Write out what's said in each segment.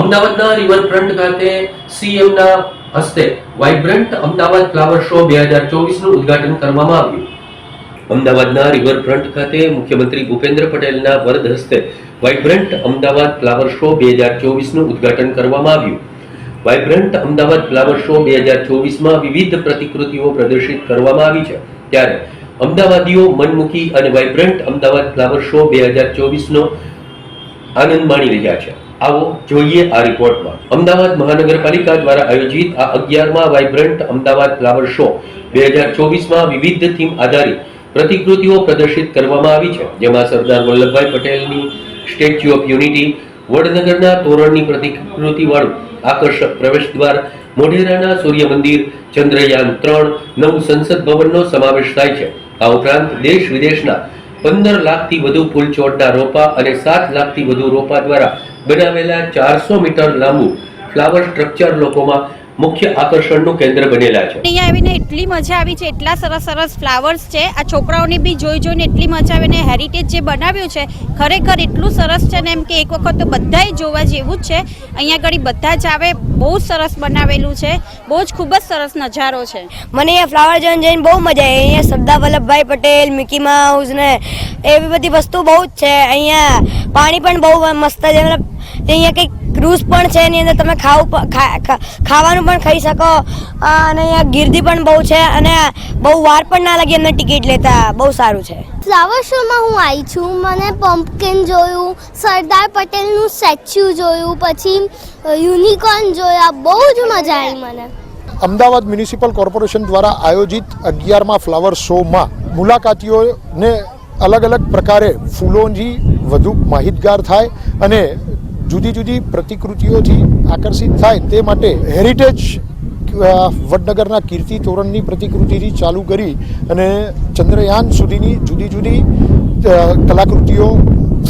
અમદાવાદના રિવરફ્રન્ટ ખાતે સીએમના હસ્તે વાઇબ્રન્ટ અમદાવાદ ફ્લાવર શો બે હજાર ચોવીસનું ઉદ્ઘાટન કરવામાં આવ્યું. અમદાવાદના રિવરફ્રન્ટ ખાતે મુખ્યમંત્રી ભૂપેન્દ્ર પટેલના વરદ હસ્તે વાઇબ્રન્ટ અમદાવાદ ફ્લાવર શો બે હજાર ચોવીસનું ઉદ્ઘાટન કરવામાં આવ્યું. વાઇબ્રન્ટ અમદાવાદ ફ્લાવર શો બે હજાર ચોવીસમાં વિવિધ પ્રતિકૃતિઓ પ્રદર્શિત કરવામાં આવી છે. ત્યારે અમદાવાદીઓ મનમુખી અને વાઇબ્રન્ટ અમદાવાદ ફ્લાવર શો બે હજાર ચોવીસનો આનંદ માણી રહ્યા છે. આવો જોઈએ આ રિપોર્ટમાં અમદાવાદ મહાનગરપાલિકા દ્વારા આયોજિત આ અગિયારમાં વાઇબ્રન્ટ અમદાવાદ ફ્લાવર શો બે હજાર ચોવીસમાં વિવિધ થીમ આધારિત પ્રતિકૃતિઓ પ્રદર્શિત કરવામાં આવી છે. જેમાં સરદાર વલ્લભભાઈ પટેલની સ્ટેચ્યુ ઓફ યુનિટી વડનગરના તોરણની પ્રતિકૃતિવાળું આકર્ષક પ્રવેશ દ્વાર, મોઢેરાના સૂર્ય મંદિર, ચંદ્રયાન ત્રણ, નવું સંસદ ભવનનો સમાવેશ થાય છે. આ ઉપરાંત દેશ વિદેશના પંદર લાખથી વધુ ફૂલ છોડના રોપા અને સાત લાખથી વધુ રોપા દ્વારા બનાવેલા ચારસો મીટર લાંબુ ફ્લાવર સ્ટ્રક્ચર લોકોમાં મુખ્ય આકર્ષણનું કેન્દ્ર બનેલા છે. અહીંયા આવીને એટલી મજા આવી છે એટલા સરસ સરસ ફ્લાવર્સ છે. આ છોકરાઓને બી જોઈ જોઈને એટલી મજા આવે ને હેરિટેજ જે બનાવ્યું છે ખરેખર એટલું સરસ છે ને એમ કે એક વખત તો બધાય જોવા જેવું જ છે. અહીંયા આગળ બધા જ આવે બહુ જ સરસ બનાવેલું છે. બહુ જ ખૂબ જ સરસ નજારો છે. મને અહીંયા ફ્લાવર જોઈને જઈને બહુ મજા આવી. અહીંયા સરદાર વલ્લભભાઈ પટેલ મિકી માઉસ ને એવી બધી વસ્તુ બહુ જ છે. અહીંયા પાણી પણ બહુ મસ્ત છે મતલબ અહીંયા કંઈક ક્રૂઝ પણ છે એની અંદર તમે ખાવું ખાવાનું પણ ખાઈ શકો. અને અહીંયા ગીર્દી પણ બહુ છે અને બહુ વાર પણ ના લાગી એમને ટિકિટ લેતા. બહુ સારું છે. ફ્લાવર શોમાં હું આવી છું. મને પમ્પકિન જોયું સરદાર પટેલનું સ્ટેચ્યુ જોયું પછી યુનિકોર્ન જોયા. બહુ જ મજા આવી મને. અમદાવાદ મ્યુનિસિપલ કોર્પોરેશન દ્વારા આયોજિત અગિયારમાં ફ્લાવર શોમાં મુલાકાતીઓને અલગ અલગ પ્રકારે ફૂલોની વધુ માહિતગાર થાય અને જુદી જુદી પ્રતિકૃતિઓથી આકર્ષિત થાય તે માટે હેરિટેજ વડનગરના કીર્તિ તોરણની પ્રતિકૃતિથી ચાલુ કરી અને ચંદ્રયાન સુધીની જુદી જુદી કલાકૃતિઓ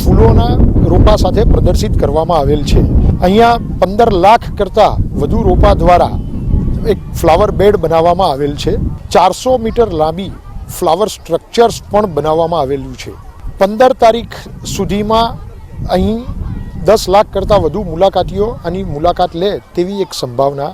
ફૂલોના રોપા સાથે પ્રદર્શિત કરવામાં આવેલ છે. અહીંયા પંદર લાખ કરતાં વધુ રોપા દ્વારા એક ફ્લાવર બેડ બનાવવામાં આવેલ છે. ચારસો મીટર લાંબી ફ્લાવર સ્ટ્રક્ચર્સ પણ બનાવવામાં આવેલું છે. પંદર તારીખ સુધીમાં અહીં દસ લાખ કરતાં વધુ મુલાકાતીઓ આની મુલાકાત લે તેવી એક સંભાવના